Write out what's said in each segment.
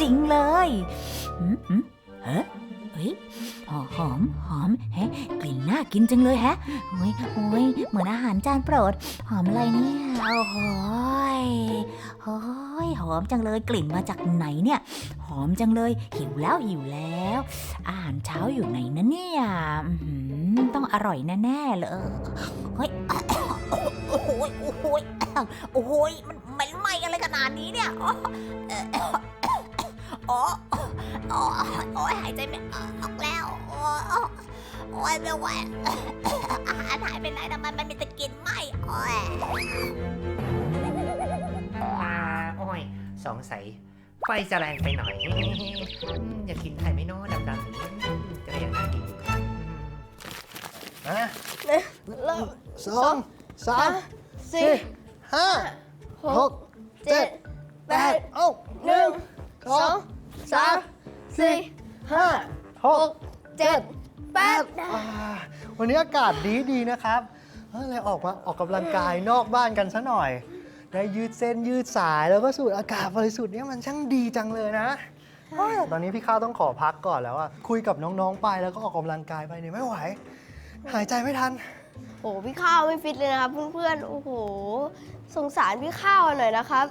จริงเลยหืมหืมเฮ้เฮ้ยหอมหอมเฮ้กลิ่นน่ากินจังเลยแฮะโอ้ยโอ้ยเหมือนอาหารจานโปรด หอมอะไรเนี่ยโอ้โหยโอ้ยหอมจังเลยกลิ่นมาจากไหนเนี่ย หอมจังเลย หิวแล้วหิวแล้ว อาหารเช้าอยู่ไหนนะเนี่ยต้องอร่อยแน่ๆเลยเฮ้ยโอ้ยโอ้ยโอ้ยมันมันไหมอะไรขนาดนี้เนี่ย อ๋อเอ่ออ๋ออ๋อโอ้ยหายใจไม่ออกแล้ว โอ้ยโอ้ยไม่ไหวอาหารหายไปไหนทำไมมันมีแต่กลิ่นไหม้โอ้ยอ่าโอ้ยสงสัยไฟจะแรงไปหน่อยอืมอยากกินไข่ไม่น้อดำๆอย่างนี้อืมจะได้ยังน่ากินอยู่อืมอะสองสามสี่ห้าหกเจ็ดแปดเอ้าหนึ่งสอง สามสี่ห้าหกเจ็ดแปดอ่าวันนี้อากาศดีดีๆนะครับเออเลยออกมาออกกำลังกายนอกบ้านกันซะหน่อย ได้ยืดเส้นยืดสายแล้วก็สูดอากาศบริสุทธิ์เนี่ยมันช่างดีจังเลยนะเอ้ยตอนนี้พี่ข้าวต้องขอพักก่อนแล้วอะคุยกับน้องๆไปแล้วก็ออกกำลังกายไปเนี่ยไม่ไหว หายใจไม่ทัน โอ้โหพี่ข้าวไม่ฟิตเลยนะครับเพื่อนๆโอ้โห สงสารพี่ข้าวหน่อยนะครับ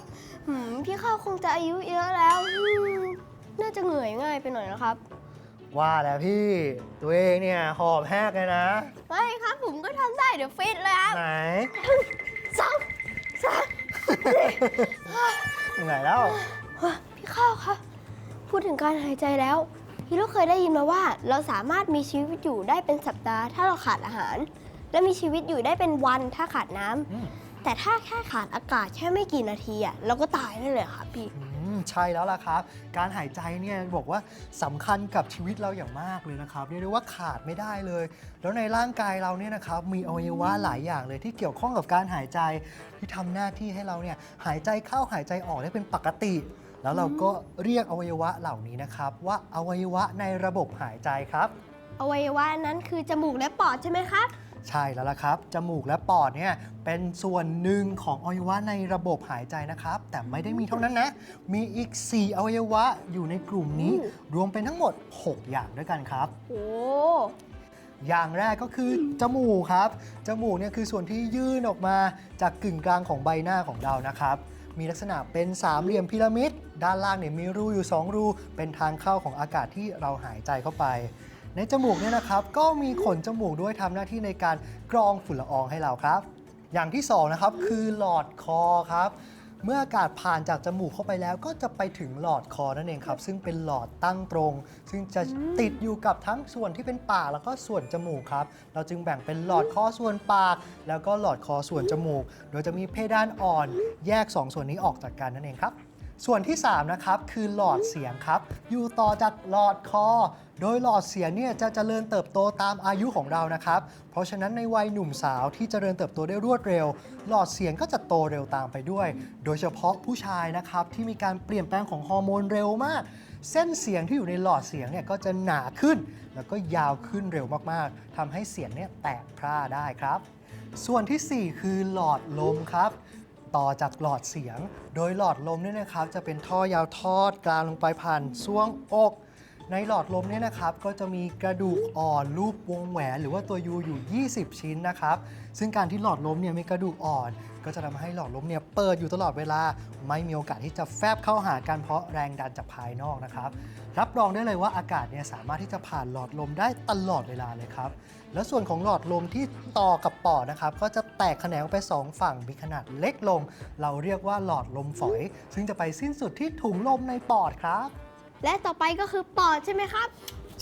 หืมพี่ข้าวคงจะอายุเยอะแล้วอืม น่าจะเหนื่อยง่ายไปหน่อยนะครับว่าแล้วพี่ตัวเองเนี่ยหอบแหกเลยนะ ไม่ครับผมก็ทำได้เดี๋ยวฟิตเลยครับไหนสองสามเหนื่อยแล้ว พี่ข้าวครับพูดถึงการหายใจแล้วพี่ลูกเคยได้ยินมาว่า เราสามารถมีชีวิตอยู่ได้เป็นสัปดาห์ถ้าเราขาดอาหาร และมีชีวิตอยู่ได้เป็นวันถ้าขาดน้ำอืมแต่ถ้าแค่ขาดอากาศแค่ไม่กี่นาทีอะเราก็ตายได้เลยครับพี่อื มใช่แล้วล่ะครับ การหายใจเนี่ยบอกว่าสำคัญกับชีวิตเราอย่างมากเลยนะครับเรียกได้ว่าขาดไม่ได้เลย แล้วในร่างกายเราเนี่ยนะครับมีอวัยวะหลายอย่างเลยที่เกี่ยวข้องกับการหายใจที่ทำหน้าที่ให้เราเนี่ยหายใจเข้าหายใจออกได้เป็นปกติ แล้วเราก็เรียกอวัยวะเหล่านี้นะครับ ว่าอวัยวะในระบบหายใจครับ อวัยวะนั้นคือจมูกและปอดใช่ไหมครับ ใช่แล้วล่ะครับ จมูกและปอดเนี่ยเป็นส่วนหนึ่งของอวัยวะในระบบหายใจนะครับ แต่ไม่ได้มีเท่านั้นนะ มีอีก 4 อวัยวะอยู่ในกลุ่มนี้อืมรวมเป็นทั้งหมด 6 อย่างด้วยกันครับ โอ้อย่างแรกก็คือจมูกครับ จมูกเนี่ยคือส่วนที่ยื่นออกมาจากกึ่งกลางของใบหน้าของเรานะครับ มีลักษณะเป็นสามเหลี่ยมพีระมิด ด้านล่างเนี่ยมีรูอยู่ 2 รู เป็นทางเข้าของอากาศที่เราหายใจเข้าไป ในจมูกเนี่ยนะครับ ก็มีขนจมูกด้วยทำหน้าที่ในการกรองฝุ่นละอองให้เราครับ อย่างที่สองนะครับคือหลอดคอครับ เมื่ออากาศผ่านจากจมูกเข้าไปแล้ว ก็จะไปถึงหลอดคอนั่นเองครับ ซึ่งเป็นหลอดตั้งตรง ซึ่งจะติดอยู่กับทั้งส่วนที่เป็นปากแล้วก็ส่วนจมูกครับ เราจึงแบ่งเป็นหลอดคอส่วนปาก แล้วก็หลอดคอส่วนจมูก โดยจะมีเพดานอ่อน แยก 2 ส่วนนี้ออกจากกันนั่นเองครับ ส่วนที่ 3 นะครับ คือหลอดเสียงครับ อยู่ต่อจากหลอดคอ โดยหลอดเสียงเนี่ยจะเจริญเติบโตตามอายุของเรานะครับ เพราะฉะนั้นในวัยหนุ่มสาวที่เจริญเติบโตได้รวดเร็ว หลอดเสียงก็จะโตเร็วตามไปด้วย โดยเฉพาะผู้ชายนะครับที่มีการเปลี่ยนแปลงของฮอร์โมนเร็วมาก เส้นเสียงที่อยู่ในหลอดเสียงเนี่ยก็จะหนาขึ้น แล้วก็ยาวขึ้นเร็วมากๆทำให้เสียงเนี่ยแตกพร่าได้ครับ ส่วนทีสี่4 คือหลอดลมครับ ต่อจากหลอดเสียง โดยหลอดลมเนี่ยนะครับจะเป็นท่อยาวทอดกลางลงไปผ่านช่วงอก ในหลอดลมเนี่ยนะครับก็จะมีกระดูกอ่อนรูปวงแหวนหรือว่าตัวยูอยู่ 20 ชิ้นนะครับ ซึ่งการที่หลอดลมเนี่ยมีกระดูกอ่อน ก็จะทำให้หลอดลมเนี่ยเปิดอยู่ตลอดเวลา ไม่มีโอกาสที่จะแฟบเข้าหากันเพราะแรงดันจากภายนอกนะครับ รับรองได้เลยว่าอากาศเนี่ยสามารถที่จะผ่านหลอดลมได้ตลอดเวลาเลยครับ แล้วส่วนของหลอดลมที่ต่อกับปอดนะครับก็จะแตกแขนงไป 2 ฝั่งมีขนาดเล็กลง เราเรียกว่าหลอดลมฝอย ซึ่งจะไปสิ้นสุดที่ถุงลมในปอดครับ และต่อไปก็คือปอดใช่ไหมครับ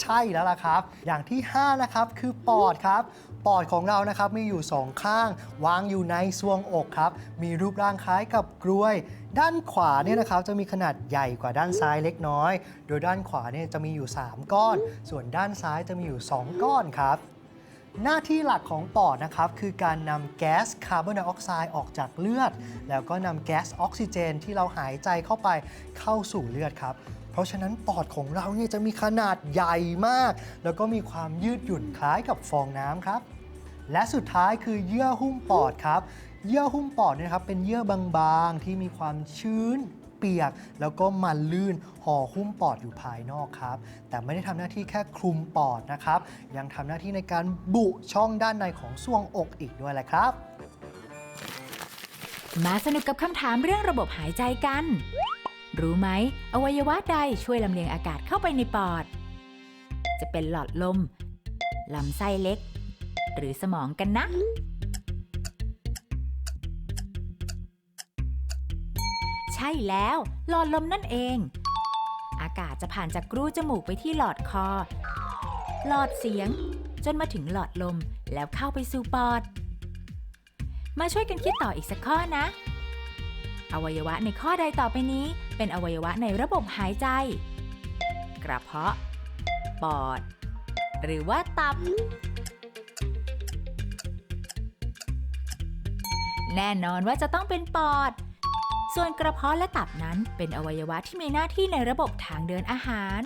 ใช่แล้วล่ะครับ อย่างที่ 5 นะครับ คือปอดครับ ปอดของเรานะครับมีอยู่ 2 ข้าง วางอยู่ในซวงอกครับ มีรูปร่างคล้ายกับกล้วย ด้านขวาเนี่ยนะครับจะมีขนาดใหญ่กว่าด้านซ้ายเล็กน้อย โดยด้านขวาเนี่ยจะมีอยู่ 3 ก้อน ส่วนด้านซ้ายจะมีอยู่ 2 ก้อนครับ หน้าที่หลักของปอดนะครับคือการนำแก๊สคาร์บอนไดออกไซด์ออกจากเลือด แล้วก็นำแก๊สออกซิเจน ที่เราหายใจเข้าไปเข้าสู่เลือดครับ เพราะฉะนั้นปอดของเราเนี่ยจะมีขนาดใหญ่มาก แล้วก็มีความยืดหยุ่นคล้ายกับฟองน้ำครับ และสุดท้ายคือเยื่อหุ้มปอดครับ เยื่อหุ้มปอดเนี่ยนะครับเป็นเยื่อบางๆที่มีความชื้นเปียก แล้วก็มันลื่นห่อหุ้มปอดอยู่ภายนอกครับ แต่ไม่ได้ทำหน้าที่แค่คลุมปอดนะครับ ยังทำหน้าที่ในการบุช่องด้านในของส่วงอกอีกด้วยแหละครับ มาสนุกกับคำถามเรื่องระบบหายใจกัน รู้ไหม อวัยวะใดช่วยลำเลียงอากาศเข้าไปในปอด จะเป็นหลอดลม ลำไส้เล็ก หรือสมองกันนะ ใช่แล้วหลอดลมนั่นเอง อากาศจะผ่านจากกรูจมูกไปที่หลอดคอ หลอดเสียง จนมาถึงหลอดลมแล้วเข้าไปสู่ปอด มาช่วยกันคิดต่ออีกสักข้อนะอวัยวะในข้อใดต่อไปนี้ เป็นอวัยวะในระบบหายใจ กระเพาะ ปอด หรือว่าตับ แน่นอนว่าจะต้องเป็นปอด ส่วนกระเพาะและตับนั้นเป็นอวัยวะที่มีหน้าที่ในระบบทางเดินอาหาร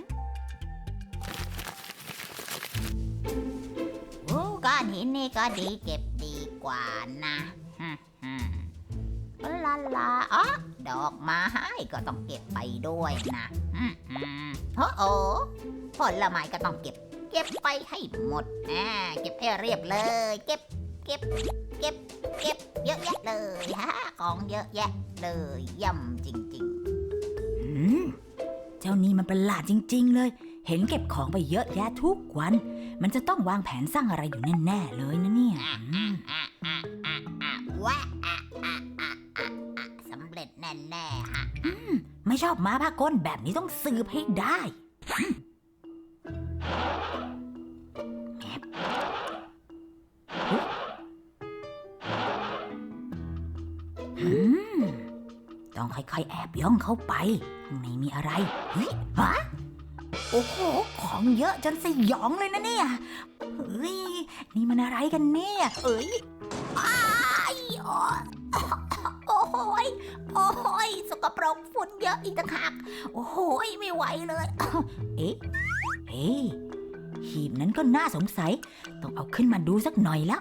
โอ้ก้อนหินนี่ก็ดีเก็บดีกว่านะฮึ่มๆลาลาอ๋อ ดอกไม้ก็ต้องเก็บไปด้วยนะฮึ่มๆโอ้โอผลไม้ก็ต้องเก็บ เก็บไปให้หมดอ่าเก็บให้เรียบเลย เก็บ เก็บ เก็บ เก็บ เยอะแยะเลยฮะของเยอะแยะเลยย่ำจริงอืมเจ้านี่มันประหลาดจริง ๆ เลย เห็นเก็บของไปเยอะแยะทุกวัน มันจะต้องวางแผนสร้างอะไรอยู่แน่ๆเลยนะเนี่ย ไม่ชอบม้าผ้าก้นแบบนี้ต้องสืบให้ได้แอบอืมต้องค่อยๆ แอบย่องเข้าไปข้างในมีอะไรเฮ้ยฮะโอ้โห ของเยอะจนสยองเลยนะเนี่ยเฮ้ย นี่มันอะไรกันเนี่ย เอ้ยอ้ายอ ยโอ้โหยสกปรกฝุ่นเยอะอีกต่างหากโอ้โหยไม่ไหวเลย เอ๊ะเฮ้หีบนั้นก็น่าสงสัย ต้องเอาขึ้นมาดูสักหน่อยละ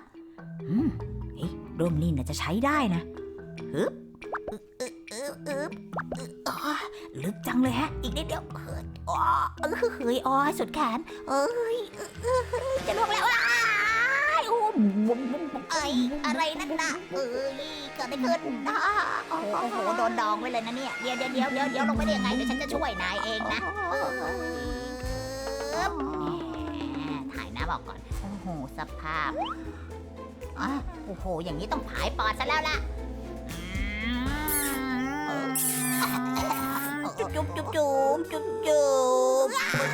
อืมเอ๊ะร่มนี่น่าจะใช้ได้นะฮึบอึ๊บอึ๊บอึ๊บอ๋อลึกจังเลยฮะ อีกนิดเดียวเฮ้ยอ๋อเฮ้ยอ๋อสุดแขนเอ้ยเออเออเฮ้ยจะลงแล้วอ้ายโอ้ เอ้ยอะไรนั่นน่ะเอ้ยเกิดอะไรขึ้นอ้าโอ้โหโดนดองไว้เลยนะเนี่ยเดี๋ยวเดี๋ยวเดี๋ยวเดี๋ยวเดี๋ยวลงไปได้ยังไงเดี๋ยวฉันจะช่วยนายเองนะเออแหมถ่ายหน้าบอกก่อนโอ้โหสภาพอะโอ้โห อย่างนี้ต้องผายปอดซะแล้วล่ะ จุ๊บจุ๊บจุ๊บจุ๊บจุ๊บจุ๊บ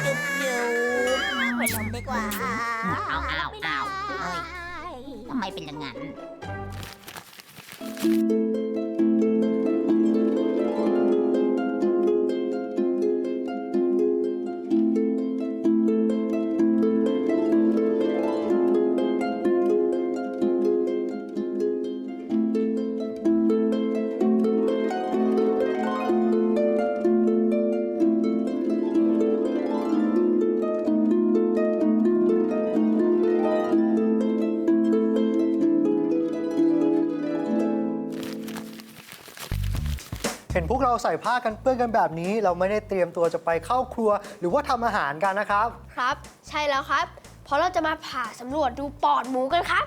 จุ๊บจุ๊บไปลงดีกว่าเอาเอาเอาเฮ้ยทำไมเป็นอย่างนั้น เห็นพวกเราใส่ผ้ากันเปื้อนกันแบบนี้ เราไม่ได้เตรียมตัวจะไปเข้าครัว หรือว่าทำอาหารกันนะครับ ครับ ใช่แล้วครับ เพราะเราจะมาผ่าสำรวจดูปอดหมูกันครับ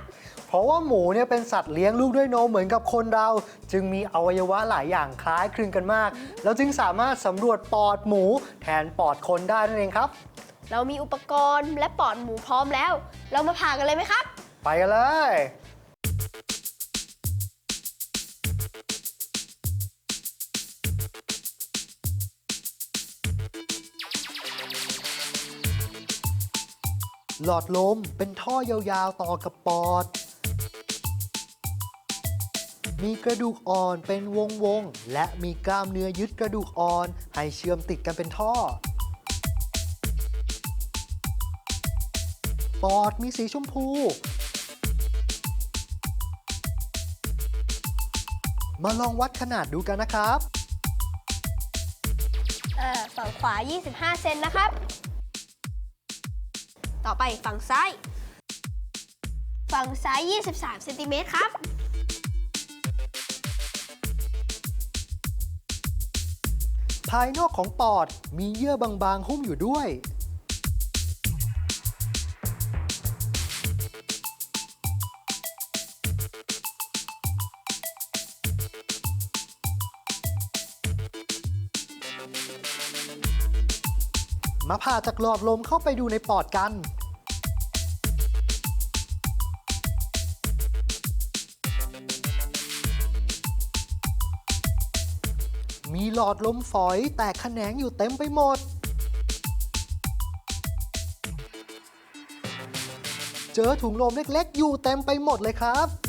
เพราะว่าหมูเนี่ยเป็นสัตว์เลี้ยงลูกด้วยนมเหมือนกับคนเรา จึงมีอวัยวะหลายอย่างคล้ายคลึงกันมาก แล้วจึงสามารถสำรวจปอดหมูแทนปอดคนได้นั่นเองครับ เรามีอุปกรณ์และปอดหมูพร้อมแล้ว เรามาผ่ากันเลยไหมครับ ไปกันเลย หลอดลมเป็นท่อยาวๆต่อกับปอด มีกระดูกอ่อนเป็นวงๆ และมีกล้ามเนื้อยึดกระดูกอ่อน ให้เชื่อมติดกันเป็นท่อ ปอดมีสีชมพู มาลองวัดขนาดดูกันนะครับ เอ่อฝั่งขวา 25 เซนนะครับ ต่อไปฝั่งซ้าย ฝั่งซ้าย 23เซนติเมตรครับ ภายนอกของปอดมีเยื่อบางๆหุ้มอยู่ด้วย มาผ่าจากหลอดลมเข้าไปดูในปอดกัน มีหลอดลมฝอยแตกแขนงอยู่เต็มไปหมด เจอถุงลมเล็กๆ อยู่เต็มไปหมดเลยครับ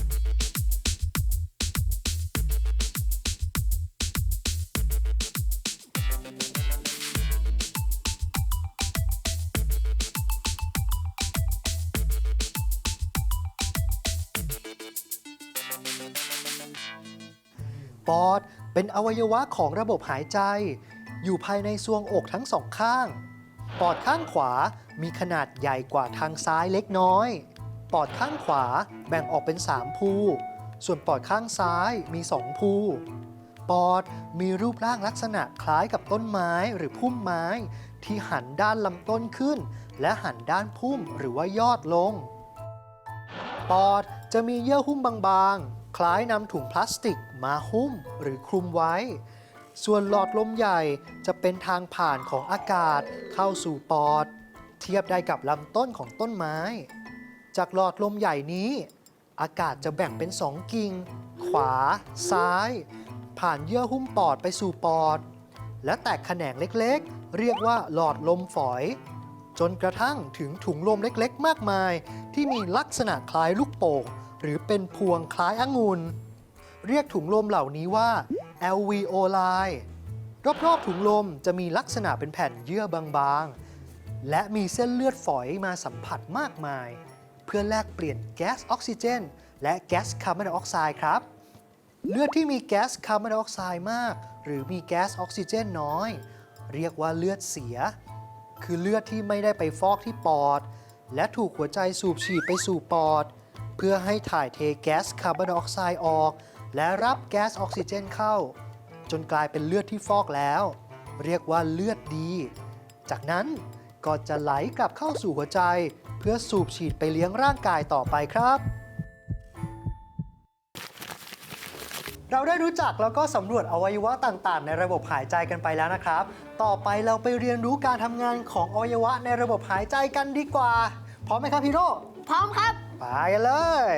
ปอดเป็นอวัยวะของระบบหายใจ อยู่ภายในซวงอกทั้งสองข้าง ปอดข้างขวามีขนาดใหญ่กว่าทางซ้ายเล็กน้อย ปอดข้างขวาแบ่งออกเป็น 3 ภู ส่วนปอดข้างซ้ายมี 2 ภู ปอดมีรูปร่างลักษณะคล้ายกับต้นไม้หรือพุ่มไม้ ที่หันด้านลำต้นขึ้น และหันด้านพุ่มหรือว่ายอดลง ปอดจะมีเยื่อหุ้มบางๆ คล้ายนำถุงพลาสติกมาหุ้มหรือคลุมไว้ ส่วนหลอดลมใหญ่จะเป็นทางผ่านของอากาศเข้าสู่ปอด เทียบได้กับลำต้นของต้นไม้ จากหลอดลมใหญ่นี้ อากาศจะแบ่งเป็นสองกิ่ง ขวา ซ้าย ผ่านเยื่อหุ้มปอดไปสู่ปอด และแตกแขนงเล็กๆ เรียกว่าหลอดลมฝอย จนกระทั่งถึงถุงลมเล็กๆ มากมาย ที่มีลักษณะคล้ายลูกโป่ง หรือเป็นพวงคล้ายองุ่นเรียกถุงลมเหล่านี้ว่า alveoli รอบๆถุงลมจะมีลักษณะเป็นแผ่นเยื่อบางๆ และมีเส้นเลือดฝอยมาสัมผัสมากมาย เพื่อแลกเปลี่ยนแก๊สออกซิเจน และแก๊สคาร์บอนไดออกไซด์ครับ เลือดที่มีแก๊สคาร์บอนไดออกไซด์มาก หรือมีแก๊สออกซิเจนน้อย เรียกว่าเลือดเสีย คือเลือดที่ไม่ได้ไปฟอกที่ปอด และถูกหัวใจสูบฉีดไปสู่ปอด พื่อให้ถ่ายเทแก๊สคาร์บอนไดออกไซด์ออก และรับแก๊สออกซิเจนเข้า จนกลายเป็นเลือดที่ฟอกแล้ว เรียกว่าเลือดดี จากนั้นก็จะไหลกลับเข้าสู่หัวใจ เพื่อสูบฉีดไปเลี้ยงร่างกายต่อไปครับ เราได้รู้จักแล้วก็สำรวจอวัยวะต่างๆ ในระบบหายใจกันไปแล้วนะครับ ต่อไปเราไปเรียนรู้การทำงานของอวัยวะในระบบหายใจกันดีกว่า พร้อมไหมครับพี่โรพร้อมครับ ไปกันเลย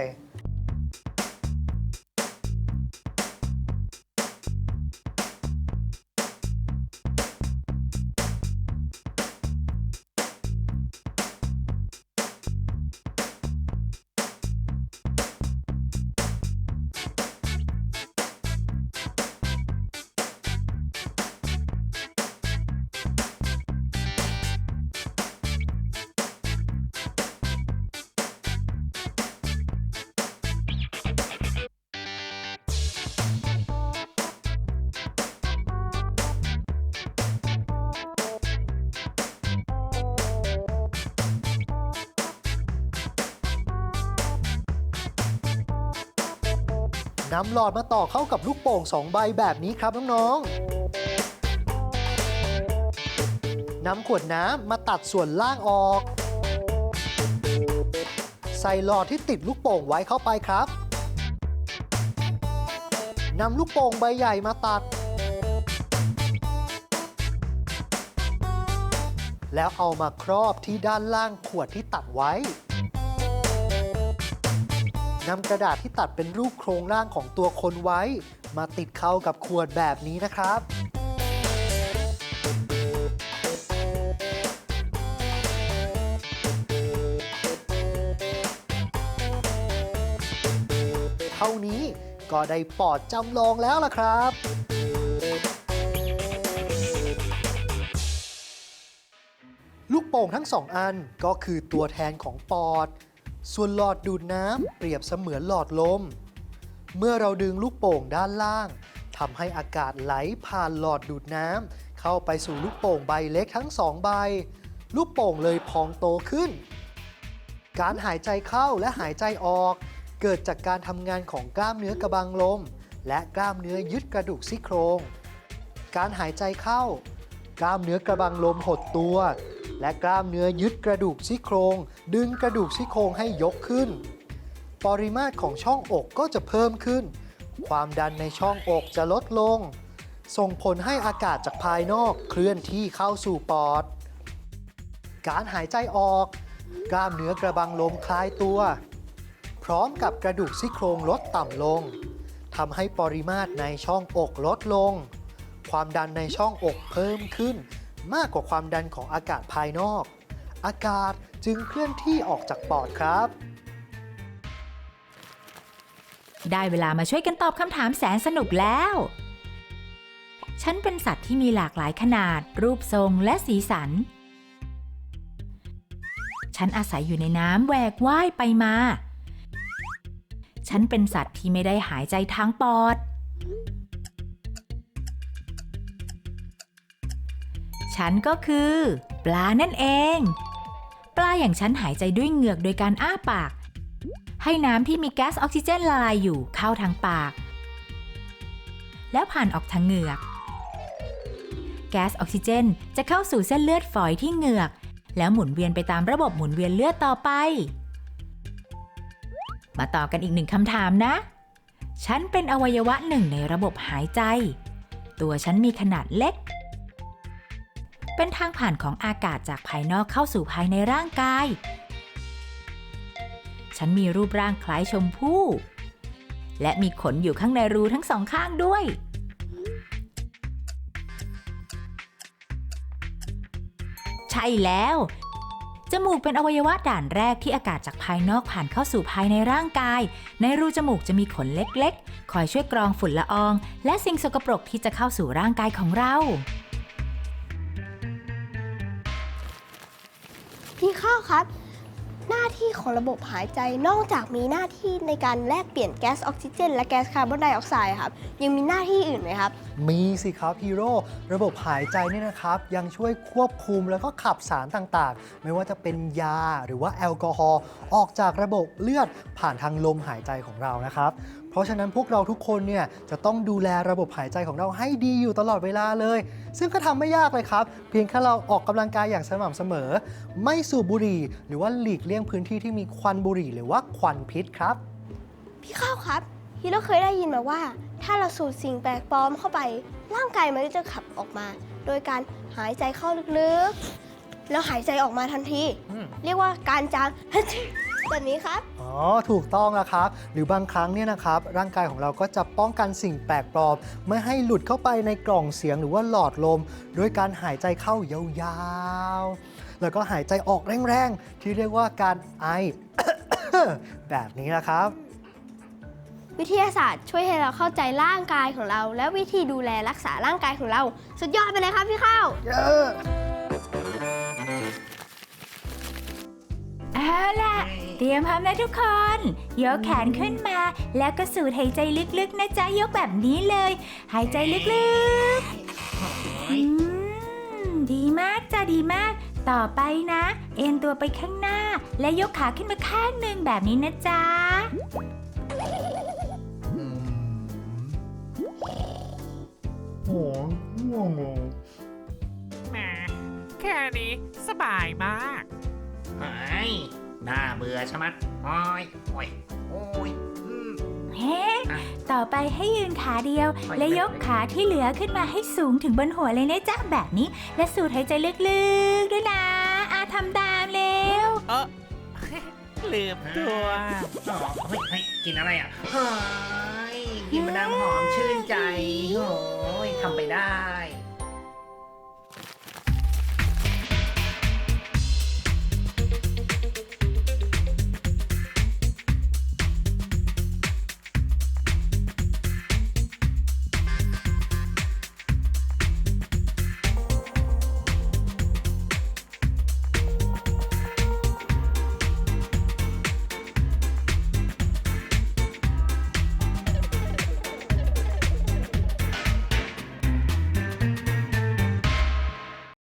นำหลอดมาต่อเข้ากับลูกโป่ง2ใบแบบนี้ครับน้องๆนำขวดน้ำมาตัดส่วนล่างออก ใส่หลอดที่ติดลูกโป่งไว้เข้าไปครับนำลูกโป่งใบใหญ่มาตัด แล้วเอามาครอบที่ด้านล่างขวดที่ตัดไว้ นำกระดาษที่ตัดเป็นรูปโครงร่างของตัวคนไว้ มาติดเข้ากับขวดแบบนี้นะครับ เท่านี้ก็ได้ปอดจำลองแล้วล่ะครับลูกโป่งทั้งสองอันก็คือตัวแทนของปอด ส่วนหลอดดูดน้ำเปรียบเสมือนหลอดลม เมื่อเราดึงลูกโป่งด้านล่างทำให้อากาศไหลผ่านหลอดดูดน้ำเข้าไปสู่ลูกโป่งใบเล็กทั้งสองใบ ลูกโป่งเลยพองโตขึ้น การหายใจเข้าและหายใจออก เกิดจากการทำงานของกล้ามเนื้อกระบังลม และกล้ามเนื้อยึดกระดูกซี่โครง การหายใจเข้า กล้ามเนื้อกระบังลมหดตัว และกล้ามเนื้อยึดกระดูกซี่โครง ดึงกระดูกซี่โครงให้ยกขึ้น ปริมาตรของช่องอกก็จะเพิ่มขึ้น ความดันในช่องอกจะลดลง ส่งผลให้อากาศจากภายนอกเคลื่อนที่เข้าสู่ปอด การหายใจออก กล้ามเนื้อกระบังลมคลายตัว พร้อมกับกระดูกซี่โครงลดต่ำลงทำให้ปริมาตรในช่องอกลดลง ความดันในช่องอกเพิ่มขึ้น มากกว่าความดันของอากาศภายนอก อากาศจึงเคลื่อนที่ออกจากปอดครับ ได้เวลามาช่วยกันตอบคำถามแสนสนุกแล้ว ฉันเป็นสัตว์ที่มีหลากหลายขนาด รูปทรงและสีสัน ฉันอาศัยอยู่ในน้ำแหวกว่ายไปมา ฉันเป็นสัตว์ที่ไม่ได้หายใจทางปอด ฉันก็คือ ปลานั่นเอง ปลาอย่างฉันหายใจด้วยเหงือกโดยการอ้าปาก ให้น้ำที่มีแก๊สออกซิเจนละลายอยู่เข้าทางปาก แล้วผ่านออกทางเหงือก แก๊สออกซิเจนจะเข้าสู่เส้นเลือดฝอยที่เหงือก แล้วหมุนเวียนไปตามระบบหมุนเวียนเลือดต่อไป มาต่อกันอีกหนึ่งคำถามนะ ฉันเป็นอวัยวะหนึ่งในระบบหายใจ ตัวฉันมีขนาดเล็ก เป็นทางผ่านของอากาศจากภายนอกเข้าสู่ภายในร่างกาย ฉันมีรูปร่างคล้ายชมพู่ และมีขนอยู่ข้างในรูทั้งสองข้างด้วย ใช่แล้ว จมูกเป็นอวัยวะด่านแรกที่อากาศจากภายนอกผ่านเข้าสู่ภายในร่างกาย ในรูจมูกจะมีขนเล็กๆ คอยช่วยกรองฝุ่นละออง และสิ่งสกปรกที่จะเข้าสู่ร่างกายของเรา พี่ข้าวครับ หน้าที่ของระบบหายใจนอกจากมีหน้าที่ในการแลกเปลี่ยนแก๊สออกซิเจน และแก๊สคาร์บอนไดออกไซด์ครับ ยังมีหน้าที่อื่นไหมครับ มีสิครับฮีโร่ระบบหายใจเนี่ยนะครับ ยังช่วยควบคุมแล้วก็ขับสารต่างๆ ไม่ว่าจะเป็นยาหรือว่าแอลกอฮอล์ออกจากระบบเลือดผ่านทางลมหายใจของเรานะครับ ราะฉะนั้นพวกเราทุกคนเนี่ยจะต้องดูแลระบบหายใจของเราให้ดีอยู่ตลอดเวลาเลย ซึ่งก็ทำไม่ยากเลยครับ เพียงแค่เราออกกำลังกายอย่างสม่ำเสมอ ไม่สูบบุหรี่ หรือว่าหลีกเลี่ยงพื้นที่ที่มีควันบุหรี่ หรือว่าควันพิษครับ พี่ข้าวครับฮีโร่เคยได้ยินมาว่า ถ้าเราสูดสิ่งแปลกปลอมเข้าไป ร่างกายมันก็จะขับออกมา โดยการหายใจเข้าลึกๆ แล้วหายใจออกมาทันทีอืมเรียกว่าการจาม แบบนี้ครับ อ๋อ ถูกต้องแล้วครับ หรือบางครั้งเนี่ยนะครับ ร่างกายของเราก็จะป้องกันสิ่งแปลกปลอม ไม่ให้หลุดเข้าไปในกล่องเสียงหรือว่าหลอดลม ด้วยการหายใจเข้ายาวๆ แล้วก็หายใจออกแรงๆ ที่เรียกว่าการไอ แบบนี้นะครับ วิทยาศาสตร์ช่วยให้เราเข้าใจร่างกายของเรา และวิธีดูแลรักษาร่างกายของเรา สุดยอดไปเลยครับพี่ข้าว เยอะ เอาล่ะ เตรียมพร้อมนะทุกคน ยกแขนขึ้นมา แล้วก็สูดหายใจลึกๆนะจ๊ะ ยกแบบนี้เลย หายใจลึกๆอืมดีมากจ้ะดีมาก ต่อไปนะ เอ็นตัวไปข้างหน้า และยกขาขึ้นมาข้างหนึ่งแบบนี้นะจ๊ะ โอ้ง่วงเลยแหมแค่นี้สบายมาก เฮ้ย น่าเบื่อชะมัดโอ้ยโอ้ยโอ้ยอืม เฮ้อะ ต่อไปให้ยืนขาเดียวไปและยกขาที่เหลือขึ้นมาให้สูงถึงบนหัวเลยนะจ๊ะแบบนี้ และสูดหายใจลึกๆด้วยนะอาทำตามเร็วเออลืมตัว อ๋อเฮ้ยเฮ้ยกินอะไรอะเฮ้ยกินมะนาวหอมชื่นใจโอ้ยทำไปได้